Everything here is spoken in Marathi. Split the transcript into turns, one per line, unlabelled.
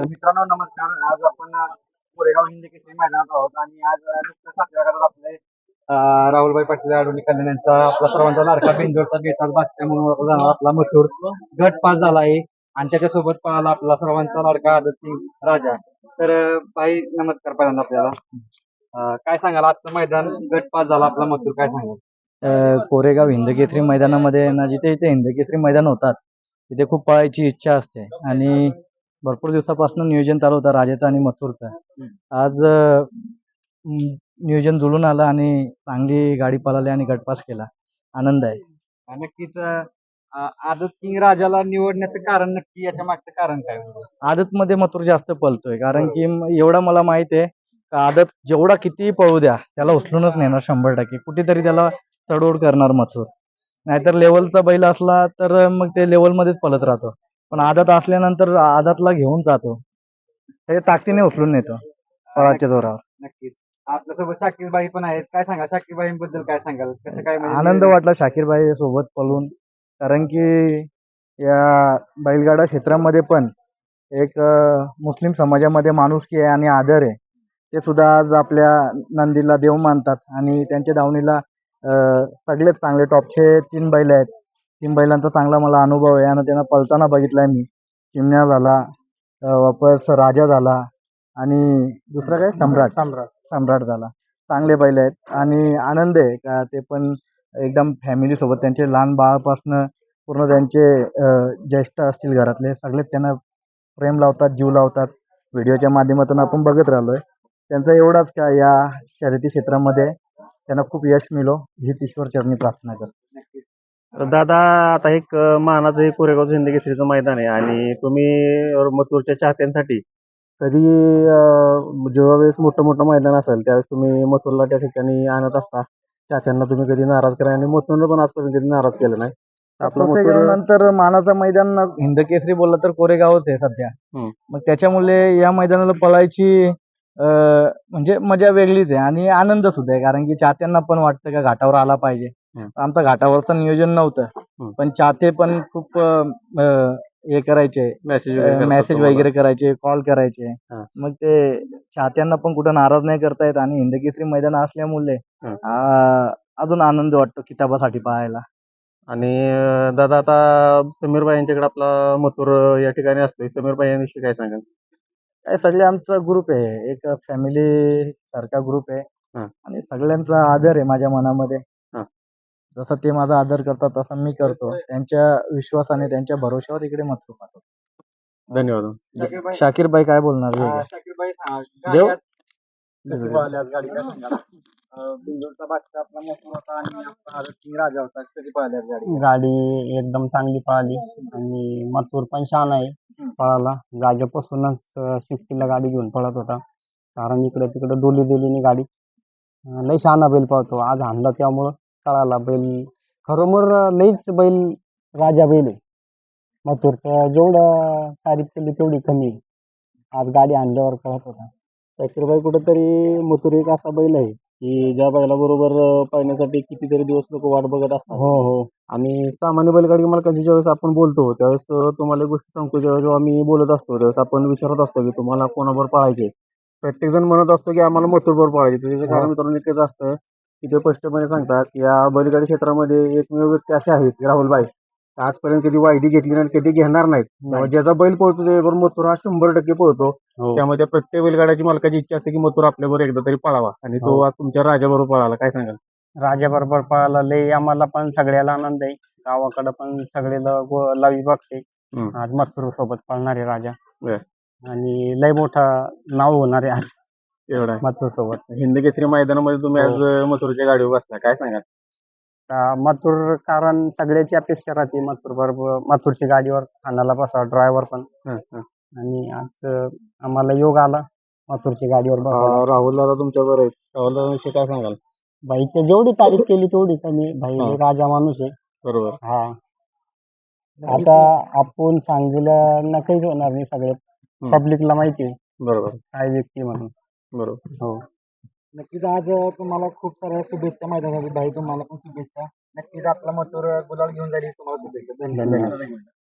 तर मित्रांनो नमस्कार. आज आपण कोरेगाव हिंदी केसरी मैदानात आहोत आणि आज नुकतंच आपल्या घरात आपले राहुलभाई पाटील आडोली कल्याण यांचा आपला सर्वांचा लाडका बिंदोरचा बेताज बादशाह म्हणून ओळखला जाणारा. आपला मथुर गट पास झाला आहे आणि त्याच्यासोबत पळाला आपला सर्वांचा लाडका आदत सिंग राजा. तर भाई नमस्कार पहिल्यांदा आपल्याला. काय सांगाल? आजचं मैदान गट पास झाला आपला मथुर काय सांगाल?
कोरेगाव हिंदकेसरी मैदानामध्ये ना जिथे इथे हिंदकेसरी मैदान होतात तिथे खूप पळायची इच्छा असते. आणि भरपूर दिवसापासून नियोजन चालू होतं राजाचं आणि मथुरचं. आज अ, नियोजन जुळून आलं आणि चांगली गाडी पळाली आणि गटपास केला. आनंद आहे.
नक्कीच आदत किंग राजाला निवडण्याचं कारण नक्की याच्या मागचं कारण काय होतं?
आदतमध्ये मथुर जास्त पळतोय कारण की म- एवढं मला माहीत आहे का आदत जेवढा कितीही पळू द्या त्याला उचलूनच नेणार शंभर टक्के. कुठेतरी त्याला तडोड करणार मथुर. नाहीतर लेवलचा बैल असला तर मग ते लेवलमध्येच पळत राहतो. पण आदत असल्यानंतर आदतला घेऊन जातो. ते ताकदीने उचलून नेतो. पळाच्या जोरावर.
नक्कीच. आपल्यासोबत शाकीरबाई पण आहेत. काय सांगा शाकीरबाईंबद्दल काय सांगाल? कसं काय म्हणजे
आनंद वाटला शाकीरबाई सोबत पळून. कारण की या बैलगाडा क्षेत्रामध्ये पण एक अं, मुस्लिम समाजामध्ये माणुसकी आहे आणि आदर आहे. ते सुद्धा आज आपल्या नंदीला देव मानतात. आणि त्यांच्या दावणीला अं, सगळेच चांगले टॉपचे तीन बैल आहेत. तीन बैलांचा चांगला मला अनुभव आहे आणि त्यांना पळताना बघितलाय मी. चिमण्या झाला वापस राजा झाला आणि दुसरा काय? सम्राट. सम्राट. सम्राट झाला. चांगले बैल आहेत आणि आनंद आहे का ते पण एकदम फॅमिली सोबत. त्यांचे लहान बाळापासनं पूर्ण त्यांचे ज्येष्ठ असतील घरातले. सगळेच त्यांना प्रेम लावतात जीव लावतात. व्हिडिओच्या माध्यमातून आपण बघत राहिलोय. त्यांचा एवढाच का या शर्यती क्षेत्रामध्ये त्यांना खूप यश मिळो हीच ईश्वर चरणी प्रार्थना करतो.
तर दादा आता एक मानाचं एक कोरेगाव हिंदी केसरीचं मैदान आहे आणि तुम्ही अ, मथुरच्या चाहत्यांसाठी कधी अ, जेव्हा वेळेस मोठं मोठं मैदान असेल त्यावेळेस तुम्ही मथुरला त्या ठिकाणी आणत असता चाहत्यांना तुम्ही कधी नाराज करा आणि मथुरनं पण आजपर्यंत कधी नाराज केलं नाही आपलं मथुर
नंतर मानाचं मैदान हिंद केसरी बोललं तर कोरेगावच आहे सध्या
हम्म.
मग त्याच्यामुळे या मैदानाला पळायची अं, म्हणजे मजा वेगळीच आहे आणि आनंद सुद्धा आहे कारण की चाहत्यांना पण वाटतं का घाटावर आला पाहिजे. आमचं घाटावरचं नियोजन नव्हतं. पण चाहते पण खूप अं, हे करायचे.
मेसेज
मेसेज वगैरे करायचे कॉल करायचे.
हा.
मग ते चाहत्यांना पण कुठं नाराज नाही करता येत आणि हिंदकेसरी मैदान असल्यामुळे
हा.
आ, अजून आनंद वाटतो किताबासाठी पाहायला.
आणि अ, दादा आता समीरबाई यांच्याकडे आपला मथुर या ठिकाणी असतोय. समीरबाई यांविषयी काय सांगाल?
काय सगळे आमचा ग्रुप आहे. एक फॅमिली सारखा ग्रुप आहे.
हा.
आणि सगळ्यांचा आदर आहे माझ्या मनामध्ये. जसं ते माझा आदर करतात तसं मी करतो. त्यांच्या विश्वासाने त्यांच्या भरोश्यावर इकडे मत पाहतो
धन्यवाद.
शाकीरबाई.
शाकीरबाई काय बोलणार? वेगळं?
हा,
देव?
गाडी आज कशी पळाली आज गाडी? काय सांगाल अ, बिंदोरचा बादशाह आपला मोठा होता आणि आपला आदत सिंग राजा होता. कशी पळाली आज गाडी?
गाडी एकदम चांगली पळाली आणि मथुर पण छान आहे पळाला जागेपासूनच अं, शिस्तीला गाडी घेऊन पळत होता. कारण इकडे तिकडे डोली दिलीने गाडी अं, लई शहाणा बैल पळतो. आज हाणला त्यामुळं. कळाला बैल. खरोमर लईच बैल राजा बैल आहे. मथुरचं जेवढं तारीफ केली तेवढी कमी आहे. आज गाडी आणल्यावर कळत होता.
शाकीरबाई कुठेतरी मथुर एक असा बैल आहे की ज्या बैलाबरोबर अ, पळण्यासाठी कितीतरी दिवस लोक वाट बघत असतात.
हो हो.
आणि सामान्य बैलगाडी मालकांची ज्यावेळेस आपण बोलतो त्यावेळेस तुम्हाला एक गोष्ट सांगतो ज्यावेळेस जेव्हा आम्ही बोलत असतो त्यावेळेस आपण विचारत असतो की तुम्हाला कोणाबरोबर पळायचे प्रत्येक जण म्हणत असतो की आम्हाला मथुरबरोबर पळायचे त्याचं कारण मित्रांनो एकच असतं की ते स्पष्टपणे सांगतात या बैलगाडी क्षेत्रामध्ये एकमेव व्यक्ती असे आहेत राहुलबाई. आजपर्यंत कधी वायदी घेतली नाही कधी घेणार नाहीत. त्यामुळे ज्याचा बैल पळतो त्याच्याबरोबर मथुर हा शंभर टक्के पळतो.
हो.
त्यामुळे त्या प्रत्येक बैलगाड्याची मालकाची इच्छा असते की मथुर आपल्याबरोबर एकदा तरी पळावा आणि तो
हो.
आज तुमच्या राजाबरोबर पळाला. काय सांगाल?
राजाबरोबर पळाला. लई आम्हाला पण सगळ्याला आनंद आहे. गावाकडं पण सगळे ल- गो- लावी बघते.
हम्म.
आज मथुर सोबत पळणारे राजा.
बर.
आणि लय मोठा नाव होणार आहे आज.
एवढा
मथुर सोबत
हिंद केसरी मैदानामध्ये तुम्ही
हो.
आज मथुरच्या गाडीवर बसला. काय सांगाल?
मथुर कारण सगळ्याची अपेक्षा राहते मथुर बरोबर मथुरची गाडीवर खानाला बसा ड्रायव्हर पण.
हं, हं.
आणि आज अं, आम्हाला योग आला मथुरची गाडीवर बसायला.
अ, राहुल दादा तुमच्या बरोबर आहेत. राहुल दादाविषयी काय सांगाल?
भाईची जेवढी तारीफ केली तेवढी कमी भाई
हा.
राजा माणूस आहे.
बरोबर.
हा. आता आपण सांगितलं ना काहीच होणार नाही
हम्म.
पब्लिकला माहिती आहे.
बरोबर.
काय व्यक्ती म्हणून.
बरोबर.
हो.
नक्कीच आज तुम्हाला खूप साऱ्या शुभेच्छा मैदानासाठी भाई तुम्हाला पण शुभेच्छा. नक्कीच आपला मथुर गुलाल घेऊन जाईल तुम्हाला शुभेच्छा.
धन्यवाद.